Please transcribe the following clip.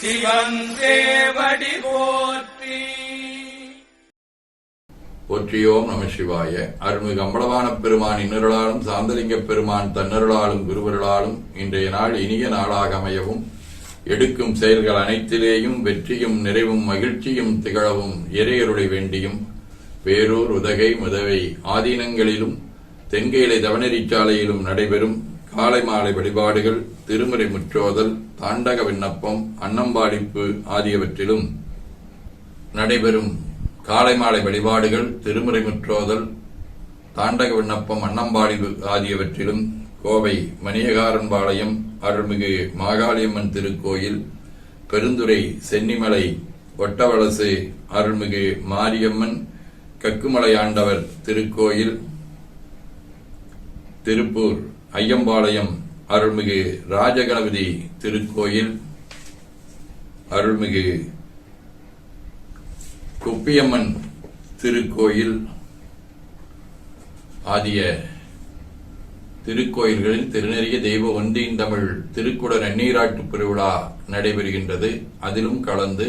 சிவன் தேவடி போற்றி. போற்றியோம் நம சிவாய. அருள்மிகு அம்பலவான பெருமான் இன்னருளாலும் சாந்தலிங்க பெருமான் தன்னருளாலும் குருவருளாலும் இன்றைய நாள் இனிய நாளாக அமையவும் எடுக்கும் செயல்கள் அனைத்திலேயும் வெற்றியும் நிறைவும் மகிழ்ச்சியும் திகழவும் இறையருளை வேண்டியும் பேரூர் உதகை முதவை ஆதீனங்களிலும் தென்கேலை தவனரிச்சாலையிலும் நடைபெறும் காலை மாலை வழிபாடுகள் திருமுறை முற்றோதல் தாண்டக விண்ணப்பம் அன்னம்பாடிப்பு ஆகியவற்றிலும் நடைபெறும் காலை மாலை வழிபாடுகள் திருமுறை முற்றோதல் தாண்டக விண்ணப்பம் அன்னம்பாடிப்பு ஆகியவற்றிலும் கோவை மணியகாரன்பாளையம் அருள்மிகு மாகாளியம்மன் திருக்கோயில் பெருந்துறை சென்னிமலை ஒட்டவளசு அருள்மிகு மாரியம்மன் கக்குமலை ஆண்டவர் திருக்கோயில் திருப்பூர். ஐயம்பாளையம் அருள்மிகு ராஜகணபதி திருக்கோயில் அருள்மிகு குப்பியம்மன் திருக்கோயில் ஆகிய திருக்கோயில்களில் திருநெறிய தெய்வ ஒன்றியின் தமிழ் திருக்குட நன்னீராட்டு பெருவிழா நடைபெறுகின்றது. அதிலும் கலந்து